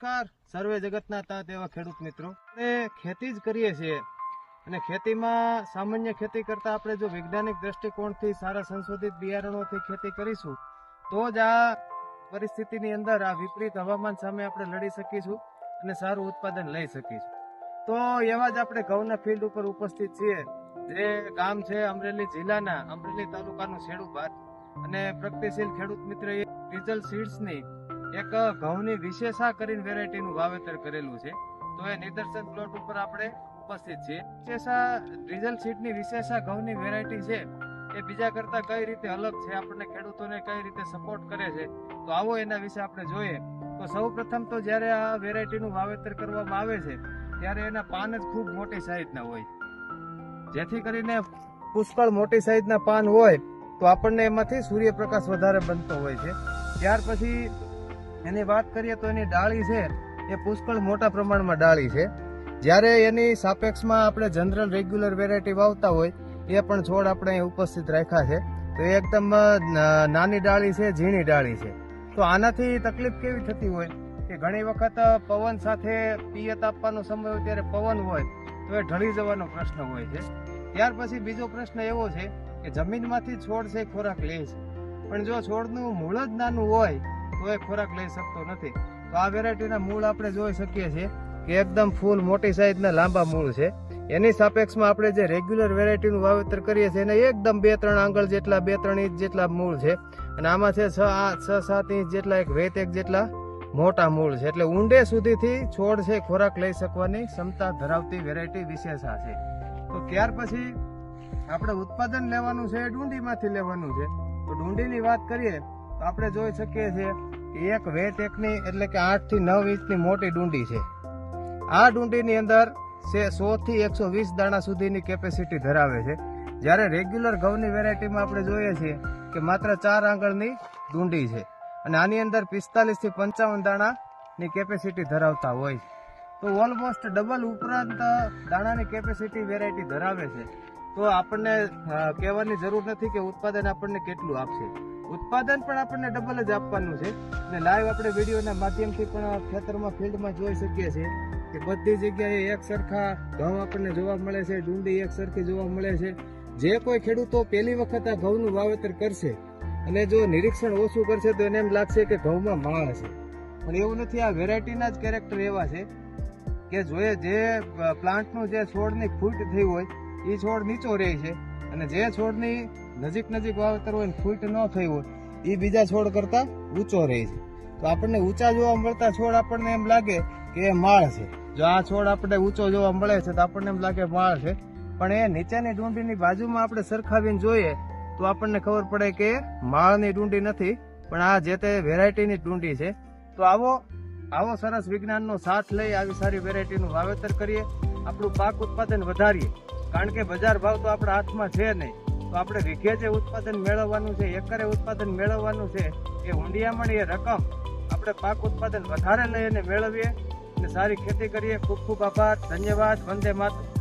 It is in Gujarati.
નમસ્કાર. સર્વે જગતના તાત એવા ખેડૂત મિત્રો. આપણે ખેતી જ કરીએ છીએ. અને ખેતીમાં સામાન્ય ખેતી કરતા આપણે જો વૈજ્ઞાનિક દ્રષ્ટિકોણથી સારા સંશોધિત બિયારણોથી ખેતી કરીશું, તો જ આ પરિસ્થિતિની અંદર આ વિપરીત હવામાન સામે આપણે લડી શકીશું અને સારું ઉત્પાદન લઈ શકીશું. તો એવા જ આપણે ઘઉંના ફિલ્ડ ઉપર ઉપસ્થિત છીએ. જે ગામ છે અમરેલી જિલ્લાના, અમરેલી તાલુકાનું શેડુપાત અને પ્રગતિશીલ ખેડૂત મિત્ર ડીઝલ સીડ્સની એક ઘઉંની વિશેષા કરીને વેરાયટીનું વાવેતર કરેલું છે. તો એ નિદર્શન પ્લોટ ઉપર આપણે ઉપસ્થિત છીએ. વિશેષા, ડીઝલ સીટની વિશેષા ઘઉંની વેરાયટી છે, એ બીજા કરતાં કઈ રીતે અલગ છે, આપણને ખેડૂતોને કઈ રીતે સપોર્ટ કરે છે, તો આવો એના વિશે આપણે જોઈએ. તો સૌ પ્રથમ તો જ્યારે આ વેરાયટીનું વાવેતર કરવામાં આવે છે, ત્યારે એના પાન જ ખૂબ મોટી સાઈઝના હોય. જેથી કરીને પુષ્કળ મોટી સાઈઝના પાન હોય, તો આપણને એમાંથી સૂર્યપ્રકાશ વધારે બનતો હોય છે. ત્યાર પછી એની વાત કરીએ તો એની ડાળી છે, એ પુષ્કળ મોટા પ્રમાણમાં ડાળી છે. જ્યારે એની સાપેક્ષમાં આપણે જનરલ રેગ્યુલર વેરાયટી વાવતા હોય, એ પણ છોડ આપણે અહીં ઉપસ્થિત રાખ્યા છે. તો એ એકદમ નાની ડાળી છે, ઝીણી ડાળી છે. તો આનાથી તકલીફ કેવી થતી હોય? કે ઘણી વખત પવન સાથે પિયત આપવાનો સમય હોય ત્યારે પવન હોય, તો એ ઢળી જવાનો પ્રશ્ન હોય છે. ત્યાર પછી બીજો પ્રશ્ન એવો છે કે જમીનમાંથી છોડ છે ખોરાક લે છે. પણ જો છોડનું મૂળ જ નાનું હોય તો એ ખોરાક લઈ શકતો નથી. તો આ વેરાયટીના મૂળ આપણે જોઈ શકીએ છીએ કે એકદમ ફૂલ મોટી સાઈઝના લાંબા મૂળ છે. એની સાપેક્ષમાં આપણે જે રેગ્યુલર વેરાયટીનું વાવેતર કરીએ છીએ એને એકદમ બે ત્રણ આંગળ જેટલા, બે ત્રણ ઇંચ જેટલા મૂળ છે. અને આમાં છે છ આ છ સાત ઇંચ જેટલા, એક વેત એક જેટલા મોટા મૂળ છે. એટલે ઊંડે સુધીથી છોડ છે ખોરાક લઈ શકવાની ક્ષમતા ધરાવતી વેરાયટી વિશેષા છે. તો ત્યાર પછી આપણે ઉત્પાદન લેવાનું છે ડુંડીમાંથી લેવાનું છે. તો ડુંડીની વાત કરીએ તો આપણે જોઈ શકીએ છીએ એક વેટ એકની એટલે કે આઠથી નવ ઇંચની મોટી ડુંડી છે. આ ડુંડીની અંદર છે સો થી એકસો વીસ દાણા સુધીની કેપેસિટી ધરાવે છે. જ્યારે રેગ્યુલર ઘઉંની વેરાયટીમાં આપણે જોઈએ છીએ કે માત્ર ચાર આંગળની ડુંડી છે અને આની અંદર પિસ્તાલીસથી પંચાવન દાણાની કેપેસિટી ધરાવતા હોય તો ઓલમોસ્ટ ડબલ ઉપરાંત દાણાની કેપેસિટી વેરાયટી ધરાવે છે. તો આપણને કહેવાની જરૂર નથી કે ઉત્પાદન આપણને કેટલું આપશે. ઉત્પાદન પણ આપણને ડબલ જ આપવાનું છે. અને લાઈવ આપણે વિડીયોના માધ્યમથી પણ ખેતરમાં ફિલ્ડમાં જોઈ શકીએ છીએ કે બધી જગ્યાએ એક સરખા ઘઉં આપણને જોવા મળે છે, ડુંડી એક સરખી જોવા મળે છે. જે કોઈ ખેડૂતો પહેલી વખત આ ઘઉંનું વાવેતર કરશે અને જો નિરીક્ષણ ઓછું કરશે તો એને એમ લાગશે કે ઘઉંમાં માળા છે. પણ એવું નથી, આ વેરાયટીના જ કેરેક્ટર એવા છે કે જોઈએ જે પ્લાન્ટનું જે છોડની ફૂટ થઈ હોય એ છોડ નીચો રહે છે. અને જે છોડની નજીક નજીક વાવેતર હોય ફૂટ ન થઈ હોય એ બીજા છોડ કરતા ઊંચો રહે છે. તો આપણને ઊંચા જોવા મળતા છોડ આપણને એમ લાગે કે એ માળ છે. જો આ છોડ આપણે ઊંચો જોવા મળે છે તો આપણને એમ લાગે માળ છે. પણ એ નીચેની ડુંડીની બાજુમાં આપણે સરખાવીને જોઈએ તો આપણને ખબર પડે કે માળની ડુંડી નથી, પણ આ જે તે વેરાયટીની ડુંડી છે. તો આવો આવો સરસ વિજ્ઞાનનો સાથ લઈ આવી સારી વેરાયટીનું વાવેતર કરીએ. આપણું પાક ઉત્પાદન વધારીએ. કારણ કે બજાર ભાવ તો આપણા હાથમાં છે નહીં. તો આપણે વીઘે જે ઉત્પાદન મેળવવાનું છે, એકરે ઉત્પાદન મેળવવાનું છે, એ ઊંડિયામણ એ રકમ આપણે પાક ઉત્પાદન વધારે લઈ અને મેળવીએ. અને સારી ખેતી કરીએ. ખૂબ ખૂબ આભાર. ધન્યવાદ. વંદે માતરમ.